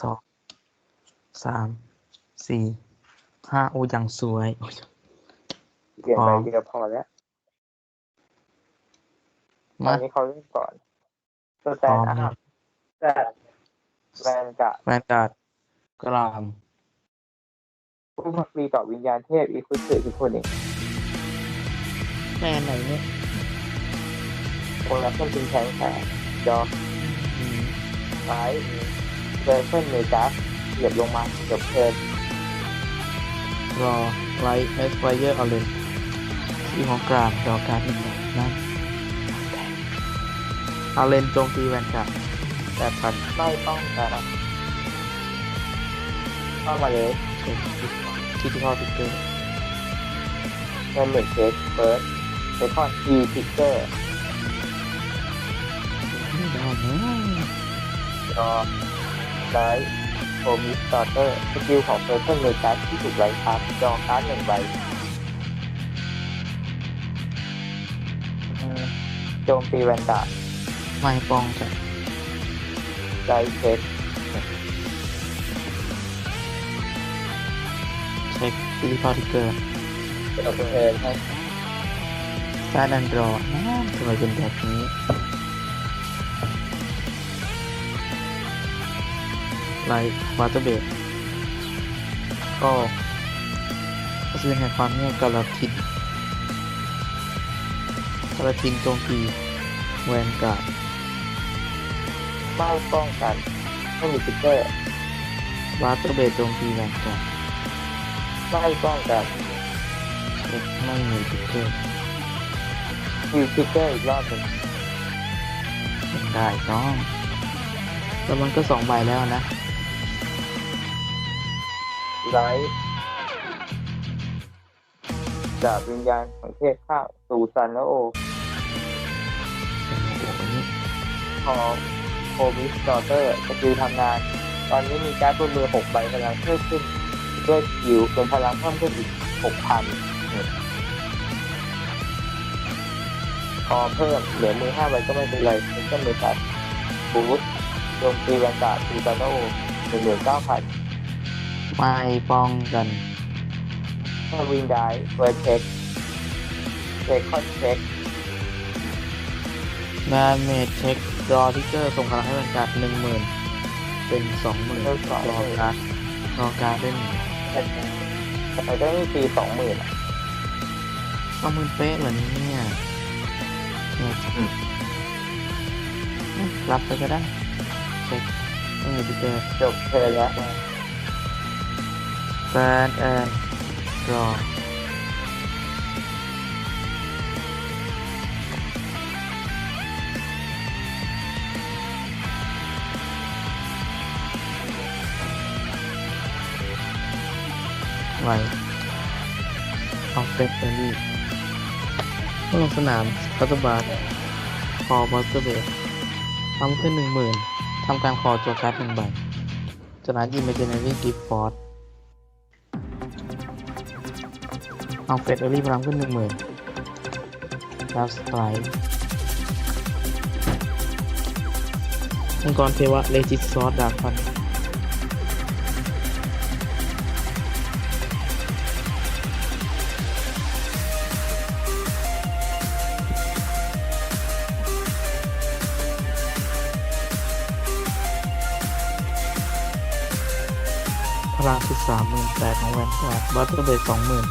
สองสามสี่ห้าโอ้ยังสวยโอ้ยเปลี่ยนอ๋ไปอเดียวพอแล้วตอมานนี้เขาเล่นก่อนสแตพร้นอมอัพแต่แวนกะแวนการ์ดกรามผู้พักดีต่อวิญญาณเทพอีคุสึทุกคนเองแม่ไหนเนี่ยคนละเพื่อนเป็นแทงแขนดอกอืมไม้ เจอเพื่อนเมจัสเหยียบลงมาเกือบเพลินรอไลท์เอสไฟเยอร์เอาเลยที่ของกรามดอการ์ดหนึ่งใบนั่นเอาเลนโจมตีแวนการ์ดแปดพันไม่ต้องการเข้ามาเลยเช็คคิดที่ข้อติกเกอร์เงินหมื่นเช็คเฟิร์สเซคอนอีพิกเกอร์ไม่ได้นะรอ ไลท์โทมิสตอร์เตอร์สกิลของเพื่อนเมจัสที่ถูกไล่ทับจอการ์ดหนึ่งใบอืมโจมตีแวนการ์ดไม่ป้องกันไลท์เช็คเช็คคิดที่ข้อติกเกอร์เกือบเพลินให้การดันรอนะทำไมเป็นแบบนี้ ไลท์วาเตอร์เบดก็ก็จะเป็นแห่งความเนี่ยกาลาทินกาลาทินโจมตีแวนการ์ดไม่ป้องกันไม่มีพิกเกอร์วาเตอร์เบดโจมตีแวนการ์ดไม่ป้องกันเช็คไม่มีพิกเกอร์คิวพิกเกอร์อีกรอบหนึ่งเป็นได้ต้องแล้วมันก็สองใบแล้วนะ ไลท์ดาบวิญญาณของเทพข้าวสู่ซันและโอโอ้โหนี่พอโคมิสดอเตอร์สกิลทำงาน ตอนนี้มีการดบนมือหกใบพลังเพิ่มขึ้น ด้วยสกิลเป็นพลังเพิ่มขึ้นอีกหกพันพอเพิ่มเหลือมือห้าใบก็ไม่เป็นไรเป็นแค่มือตัดบูทโจมตีแวนการ์ดซูซานโอหนึ่งหมื่นเก้าพัน ไม่ป้องกันถ้าวินได้เฟิร์สเช็คเช็คคอนเช็คงานเมดเช็ครอทิกเกอร์ส่งพลังให้แวนการ์ดหนึ่งหมื่นเป็นสองหมื่นเพิ่มสองรอหมื่นการ์ดรอการ์ดได้หนึ่งแต่ก็มีตีสองหมื่นสองหมื่นเป๊ะเหมือนเนี่ยเนี่ยรับไปก็ได้เช็คไม่มีทิกเกอร์จบเทิร์นแล้ว แฟนแอนรอไว้เอาเฟสเบอรี่เมื่อลงสนามคัตบาร์คอบอสเตอร์เบสทำขึ้นหนึ่งหมื่นทำการคอตัวการ์ดหนึ่งใบจากนั้นยิมเมจเนอรี่กิฟต์ฟอร์ด เอาเฟสเอรี่พลังขึ้นหนึ่งหมื่นแล้วสไตร์มังกรเทวะเลจิสซอสดาฟันพลังคือสามหมื่นแปดของแวนการ์ดบัตเตอร์เบสสองหมื่น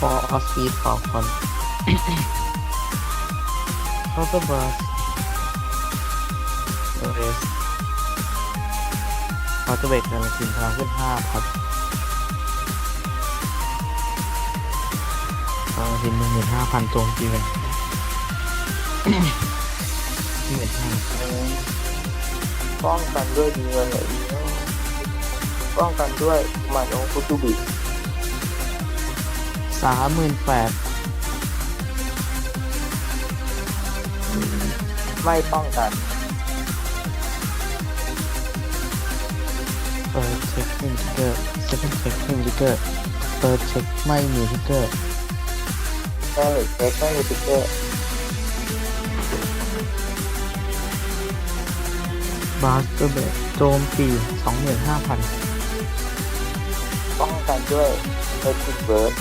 พอออสฟีดขอคอนเคาน์เตอร์บัสเรสบัตเตอร์เบสการันตีพลังขึ้นห้าพันพลังขึ้นหนึ่งหมื่นห้าพันโจมตีเลยหมื่นห้าป้องกันด้วยดีเงินไหนดีเนอะป้องกันด้วยมาโนคุตุบิ สามหมื่นแปดไม่ป้องกันเปิดเช็คหนึ่งทิกเกอร์เซ็คเช็คหนึ่งทิกเกอร์เปิดเช็คไม่มีทิกเกอร์แค่หรือเช็คไม่มีติ๊กเกอร์บาสเตอร์เบดโจมตีสองหมื่นห้าพันป้องกันด้วยเอทิกเบิร์ด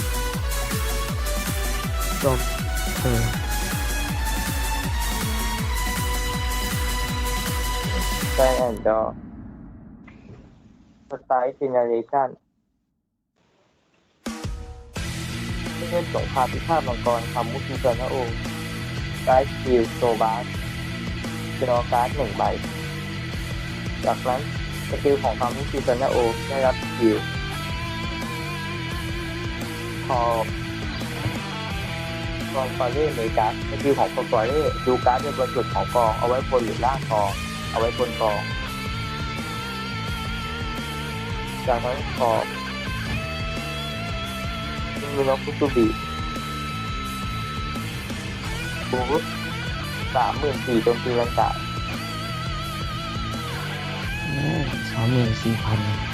จบเออแซนแอนด์ดอร์สไตล์เจเนเรชั่นเล่นสงครามพิฆาตมังกรคำมุกิจนาโอไกด์สกิลโซบาสจอการ์ดหนึ่งใบ จากนั้นสกิลของคำมุกิจนาโอได้รับสกิลพอ กองฟาเล่เมกาสกิลของฟอร์เล่ดูการ์ดในบนสุดของกอง เอาไว้บนหรือล่างกอง เอาไว้บนกอง จากนั้นขอบมีน้องคุตุบิบูธสามหมื่นสี่โจมตีรังกาสามหมื่นสี่พัน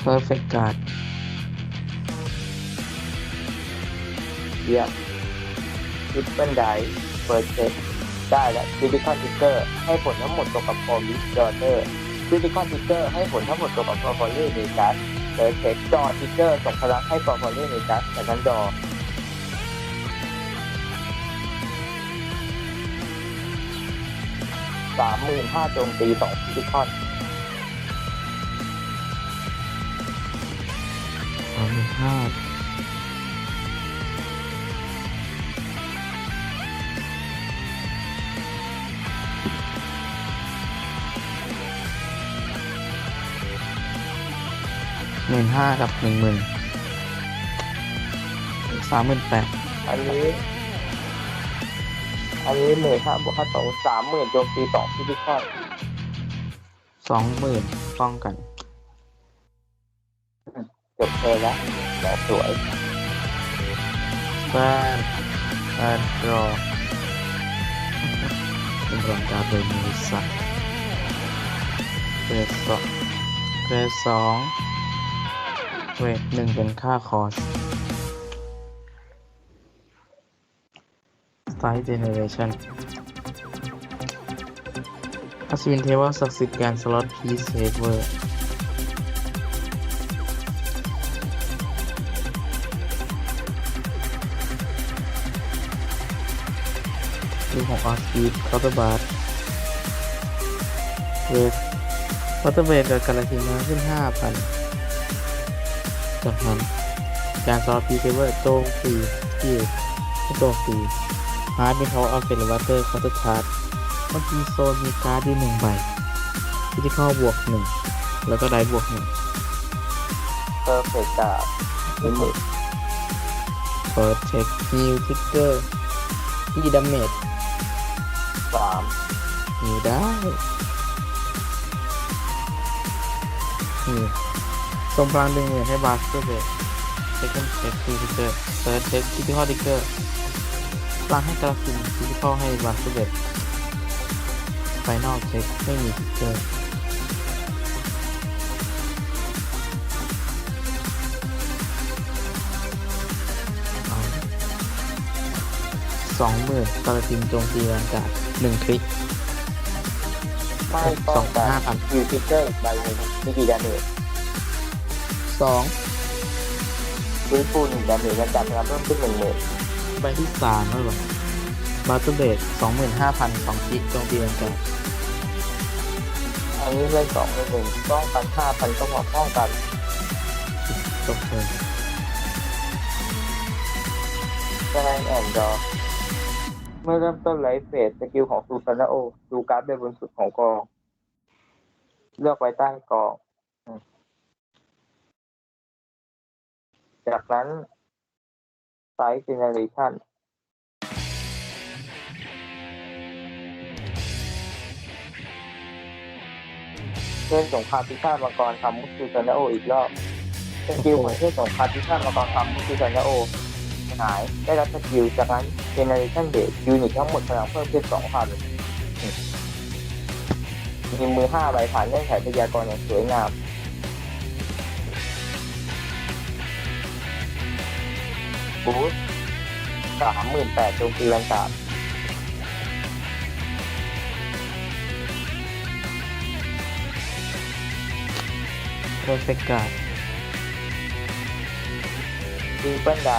เพอร์เฟกต์การ์ดเยี่ยมทิปเปิลไดเฟิร์สเช็คได้และคริติคอลทิกเกอร์ให้ผลทั้งหมดตกกับฟอร์มิสดอเตอร์คริติคอลทิกเกอร์ให้ผลทั้งหมดตกกับฟอร์ฟอร์เล่เนกัสเฟิร์สเช็คจอทิกเกอร์ส่งพลังให้ฟอร์ฟอร์เล่เนกัสจากนั้นดอสามหมื่นห้าโจมตีสองคริติคอล สามหมื่นห้าหมื่นห้ากับหนึ่งหมื่นสามหมื่นแปดอันนี้ อันนี้หมื่นห้าบวกค่าสองสามหมื่นโจมตีสองฟิสิคอลสองหมื่นป้องกัน จบเลยล้วแต่สวยแฟนแฟนรอเป็นรองการโดยมือสักเกรดสองเกรดสองเวทหนึ่งเป็นค่าคอสสไตล์เจเนเรชันอัศวินเทวะศักดิ์สิทธิ์แกนสล็อตพีซเซเวอร์ ของออสปีดคาร์ตบาร์เวทคาร์ตเบรกับกาลาทิมาขึ้น 5,000จากนั้นการซอฟพีเซเวอร์โจมตีที่โจมตีฮาร์ดมีเขาเอาเป็นวัตเตอร์คาร์ตชาร์จบางทีโซนมีการ์ดที่หนึ่งใบฟิสิคอลบวกหนึ่งแล้วก็ได้บวกหนึ่งเพอร์เฟกต์กับลิมิตเฟิร์สเช็คฮิลทิกเกอร์ที่ดาเมจ สามฮิลได้นี่ส่งพลังดึงเหมือนให้บาสเกอร์เบรเซ็กเซ็กซีทิเกอร์เซิร์สเช็คฟิสิคอลทิเกอร์พลังให้กระสินฟิสิคอลให้บาสเกอร์เบรไฟนอลเซ็กไม่มีทิเกอร์ สองหมื่นกระตินโจมตีแรงกาดหนึ่งคลิกไม่ป้องกันสองพันห้าพันคิวทิกเกอร์อีกใบหนึ่งมีกี่ดาเมจสองฟื้นฟูหนึ่งดาเมจและจับพลังเพิ่มขึ้นหนึ่งหมื่นใบที่สามแล้วเหรอบัตเตอร์เบดสองหมื่นห้าพันสองคลิกโจมตีแรงกาดอันนี้เล่นสองเป็นหนึ่งป้องกันห้าพันต้องมาป้องกันจบเลยแสดงแอนดอร์เมื่อเริ่มต้นไลฟ์เฟสสกิลของซูซานาโอดูการ์ดใบบนสุดของกอง เลือกไว้ใต้กอง จากนั้นไซส์เจเนเรชันเล่นสงครามพิฆาตมังกรทำมุสซูซานาโออีกรอบสกิลของเทพสงครามพิฆาตมังกรทำมุสซูซานาโอ หายได้รับสกิลจากนั้น Generation Base ยูนิตทั้งหมดพลังเพิ่มขึ้น2,000มีมือ5ใบผ่านเงื่อนไขพยากรณ์อย่างสวยงามบูสสามหมื่นแปดโจมตีแวนการ์ดเพอร์เฟกต์การ์ดดิเปิลได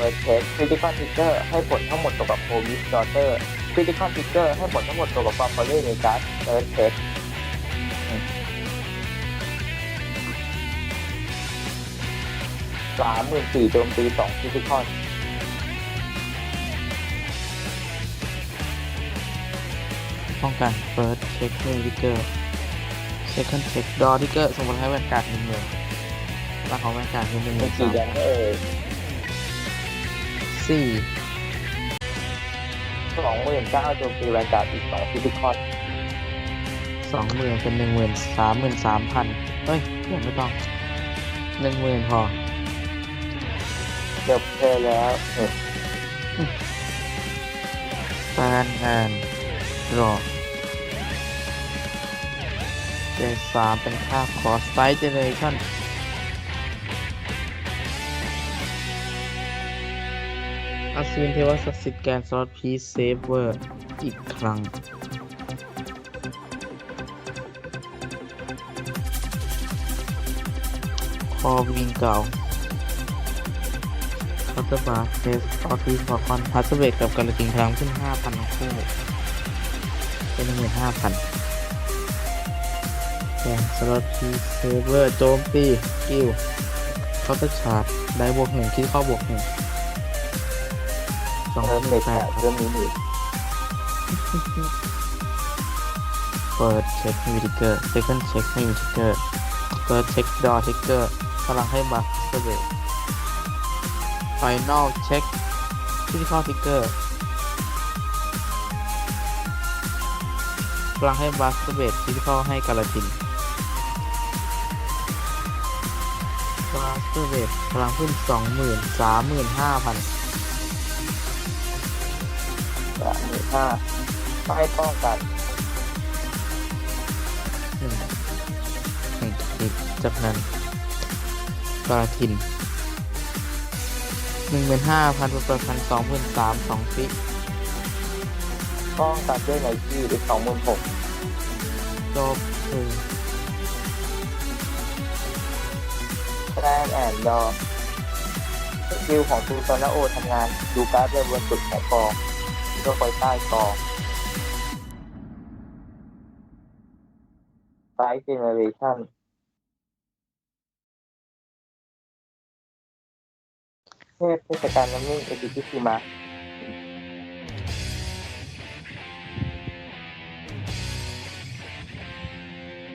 เฟิร์สเทสคริติคอลทิกเกอร์ให้ผลทั้งหมดตกกับโพมิสดอเตอร์คริติคอลทิกเกอร์ให้ผลทั้งหมดตกกับฟาร์มเล่ในการ์ดเฟิร์สเทสสามหมื่นสี่โจมตีสองคริติคอลป้องกันเฟิร์สเช็คเมดิเกอร์เซคันด์เช็คดอทิกเกอร์สมมติให้แวนการ์ดหนึ่งหมื่นราคาแวนการ์ดคือหนึ่งหมีมื่นกี่สามแดงก็เอ่ย สี่สองหมื่นเก้าโจมตีแวนการ์ดอีกสองคริติคอลสองหมื่นเป็นหนึ่งหมื่นสามหมื่นสามพันเฮ้ยยังไม่ต้องหนึ่งหมื่นพอจบเธอแล้วเออแฟนแอนรอเจสามเป็นค่าคอสไซส์เจเนเรชั่น อาซูนเทวศักดิ์สิทธิ์แกนซอสพีเซฟเวอร์ อีกครั้ง คอวิงเก่าคัตเตอร์บาร์เซสออทีฟอร์คอนพัสเบตกับการะติงครั้งขึ้น 5,000 คู่ เป็น 15,000แกนซอตพีเซฟเวอร์โจมตี กิลเคาน์ตอชาร์ดได้บวกหนึ่งคิดเข้าบวกหนึ่ง องเริ่มเด็กแปดเริ่มนี้อีกเปิดเช็คไม่มีทิเกอร์เซคันเช็คให้วิดิเกอร์เปิดเช็คดอทิกเกอร์พลังให้บัคเตเบตไฟนอลเช็คที่ข้อทิกเกอร์พลังให้บัคเตเบตที่ข้อให้กาลาตินบัคเตเบตพลังขึ้นสองหมื่นสามหมื่นห้าพัน สามหมื่นห้าไม่ป้องกันหนึ่งหนึ่งคลิปจากนั้นกาลาตินหนึ่งหมื่นห้าพันเป็นพันสองหมื่นสามสองฟิป้องกันด้วยไนกี้อีกสองหมื่นหกจบเออแรนแอนดอสกิลของซูซานาโอทำงานดูการ์ดเรือบนสุดของกอง ก็คอยใต้กองไซส์เจเนเรชั่นเทพเทศกาลน้ำนิ่งเอติคิชิมะ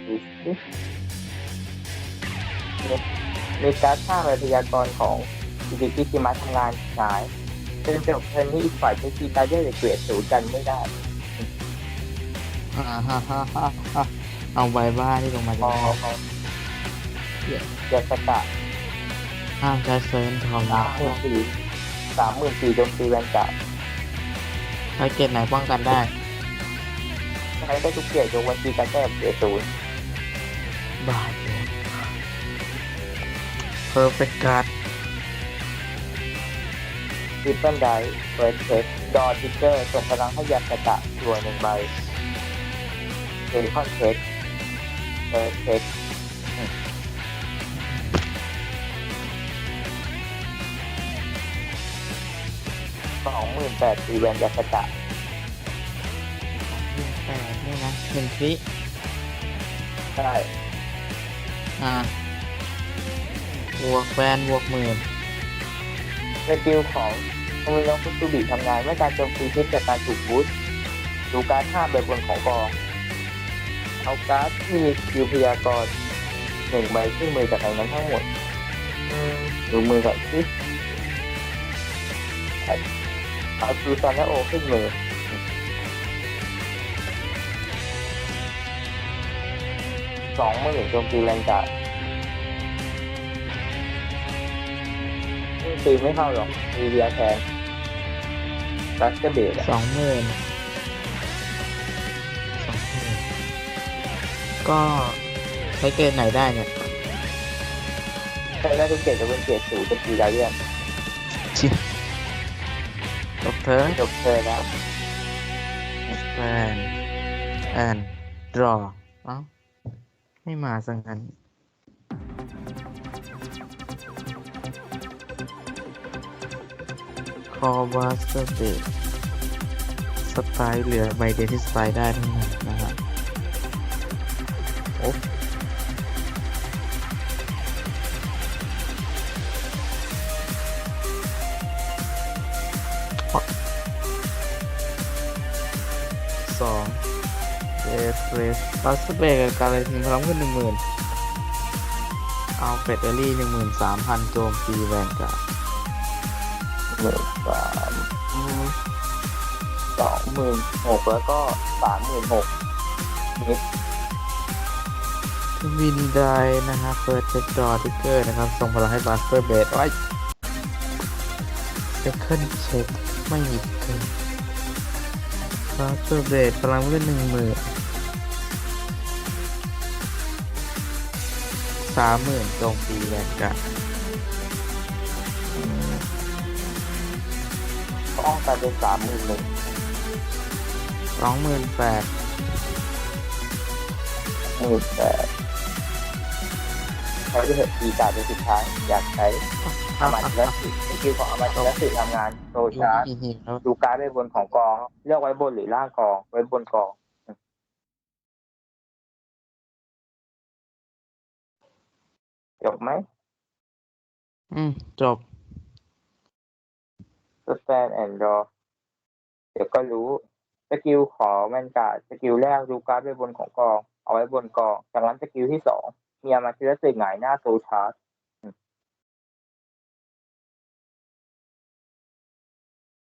ดูสิมีการสร้างระพยากรของอิติคิชิมะทำงานฉาย จนจบเทอร์นนี้อีกฝ่ายใช้คีย์การ์ดเดอร์เกรดสูกันไม่ได้ฮ่าฮ่าฮ่าฮ่าฮ่าเอาใบบ้าที่ลงมาพจะอได้พอเกียรติกะห้ามใช้เซิร์นทองสามหมื่นสี่สามหมื่นสี่โจมตีแวนการ์ดใช้เกตไหนป้องกันได้ ใช้ได้ทุกเกียรติยกเวันตีการแก้เกียรติศูนย์บาทเลยเพอร์เฟกต์การ์ดท ริปเปิลไดเฟิร์สเทคดอทิกเกอร์ส่งพลังให้ยากะตัวหนึ่งใบเทลิคอนเทคเฟิร์สเทคสองหมื่นแปดตีแวนยากะยิงแปดนี่นะหนึ่งคลิใช่อ่าบวกแวนบวกหมื่นสกิลของ โอมิโนฟุตุบิทำงานเมื่อการโจมตีทิศจากการถูกบูสต์ดูการดห้าใบบนของกองเอาการ์ดที่มีสกิลพยากรณ์หนึ่งใบขึ้นมือจากในนั้นทั้งหมดดูมือก่อนสิเอาซูซานาโอขึ้นมือสองหมื่นโจมตีแรงกาดตีไม่เข้าหรอกมีเดียแทน รัสเกเบดอะสองหมื่นสองหมื่นก็ใช้เกตไหนได้เนี่ยใช้ได้ทุกเกรดจะเป็นเกรดสูงจะตีได้เรื่องชิจบเทิร์นจบเธอแล้วแอนแอนดรอเอ้าไม่มาสังกัน คอบาสเตอร์เบดสไตล์เหลือใบเดียวที่สไตล์ได้ทั้งนั้นนะฮะโอ้สองเอฟเรสบาสเตอร์เบดกับการเลยทีมพร้อมขึ้นหนึ่งหมื่นเอาเป็ดเอลลี่หนึ่งหมื่นสามพันโจมตีแวนการ์ด หมื่นสามสองหมื่นหกแล้วก็สามหมื่นหกนิดวินได้นะฮะเปิดเช็คดอทิกเกอร์นะครับ ส่งพลังให้บาสเตอร์เบดไว้เซคันเช็คไม่หยิบเกินบาสเตอร์เบดพลังเล่นหนึ่งหมื่นสามหมื่นโจมตีแวนกัน ต้องการเป็นสามหมื่นหนึ่งสองหมื่นแปดหมื่นแปดใช้ไปเถอะตีการเป็นสุดท้ายอยากใช้อามาติและสิสกิลของอามาติและสิทำงานโซชาร์จอีหินแล้วดูการ์ดไว้บนของกอง เลือกไว้บนหรือล่างกอง ไว้บนกองจบไหม อืม จบ สแตนแอนด์รอเดี๋ยวก็รู้สกิลขอแมนการ์ดสกิลแรกดูการ์ดไว้บนของกอง เอาไว้บนกอง จากนั้นสกิลที่สองมีอามาติและสิหงายหน้าโซชาร์จ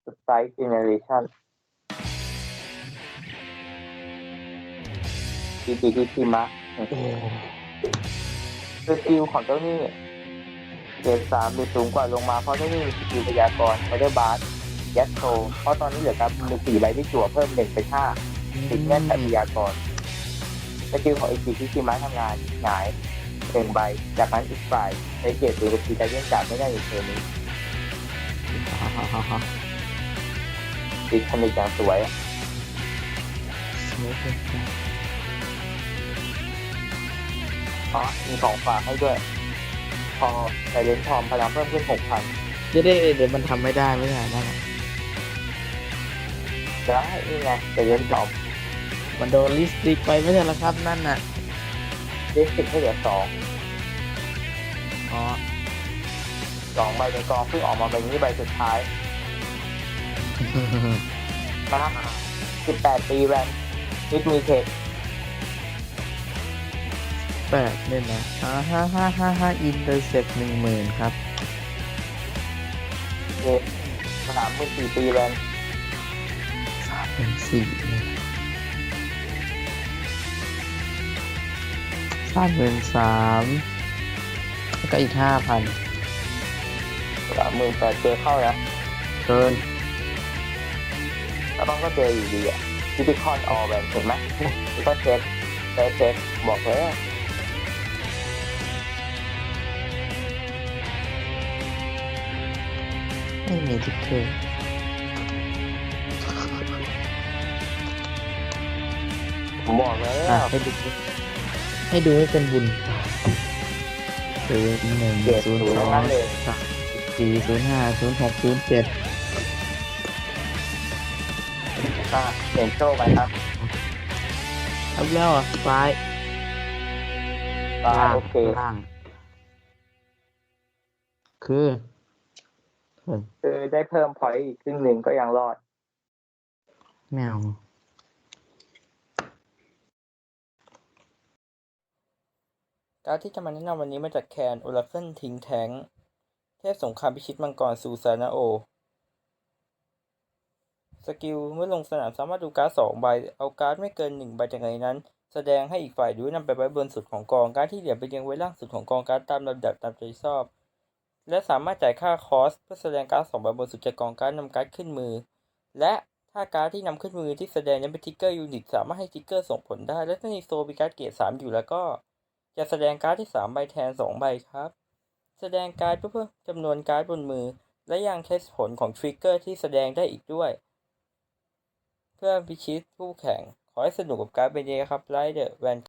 สไตล์เจเนเรชั่นทีทีทีทีมะโอ้สกิลของเจ้าหนี้ เกรดสามหรือสูงกว่าลงมาเพราะเจ้าหนี้มีสกิลพยากรณ์ไฟเดอร์บาร์ยัดโชเพราะตอนนี้เหลือการมีสี่ใบที่จั่วเพิ่มหนึ่งเป็นห้าติดแน่นแต่พยากรณ์สกิลของอีกทีที่ทีม้าทำงานหงายหนึ่งใบ จากนั้นอีกฝ่ายใช้เกรดสูงกับทีจะเล่นจากไม่ได้ในเทอร์นี้ฮ่าฮ่าฮ่าฮ่าติดผนึกอย่างสวยสวยเกินไปเพราะมีของฝากให้ด้วย พอใส่เลนส์ทอมพลังเพิ่มขึ้นหกพันเดี๋ยวเดี๋ยวเดี๋ยวมันทำไม่ได้ไม่ได้นั่นน่ะแล้วนี่ไงใส่เลนส์ทอมมันโดนลิสติกไปไม่ใช่เหรอครับนั่นน่ะเลนส์สิบให้เหลือสองอ๋อสองใบในกองเพิ่งออกมาใบนี้ใบสุดท้ายนะสิบแปดปีแวนนิดมีเทค แปดเนี่ยนะอ่าห้าห้าห้าห้าอินเตอร์เซ็ปหนึ่งหมื่นครับเทคสนามมือสี่ปีแวนสามเป็นสี่สามเป็นสามแล้วก็อีกห้าพันสามหมื่นแปดเจอเข้านะเกินแล้วต้องก็เจออยู่ดีอะทิติคอนออแวนเห็นไหมแล้วก็เช็คเช็คเช็คบอกเลย ไม่มีทิกเกอร์ผมบอกเลยอะให้ดู ให้ดูให้เป็นบุญศูนย์หนึ่งเจ็ดศูนย์ศูนย์สอทั้งงนั้นเลยสามสี่ศูนย์ห้าศูนย์หกศูนย์เจ็ดอะเห็นโชคไหมครับเอาแล้วอะซ้ายอ่าล่างโอเค ล่าง คือเฮ้ย คือได้เพิ่มพอยต์อีกครึ่งหนึ่งก็ยังรอดแมวการดที่จะมาแนะนำวันนี้มาจากแคนโอราเคิลทิงแทงเทพสงครามพิชิตมังกรซูซานาโอ สกิลเมื่อลงสนามสามารถดูการ์ดสองใบ เอาการ์ดไม่เกินหนึ่งใบจากในนั้น แสดงให้อีกฝ่ายดูนำไปไว้บนสุดของกองการดที่เหลือไปเรียงไว้ล่างสุดของกองการ์ดตามลำดับตามใจชอบ และสามารถจ่ายค่าคอสเพื่อแสดงการ์ดสองใบบนสุดจากกองการ์ดนำการ์ดขึ้นมือ และถ้าการ์ดที่นำขึ้นมือที่แสดงนั้นเป็นทิกเกอร์ยูนิตสามารถให้ทิกเกอร์ส่งผลได้ และถ้าในโซลมีการ์ดเกรดสามอยู่แล้วก็ จะแสดงการ์ดที่สามใบแทนสองใบครับ แสดงการ์ดเพื่อเพิ่มจำนวนการ์ดบนมือ และยังเทสผลของทริกเกอร์ที่แสดงได้อีกด้วย เพื่อพิชิตคู่แข่งขอให้สนุกกับการเป็นเยครับไลเดอร์แวน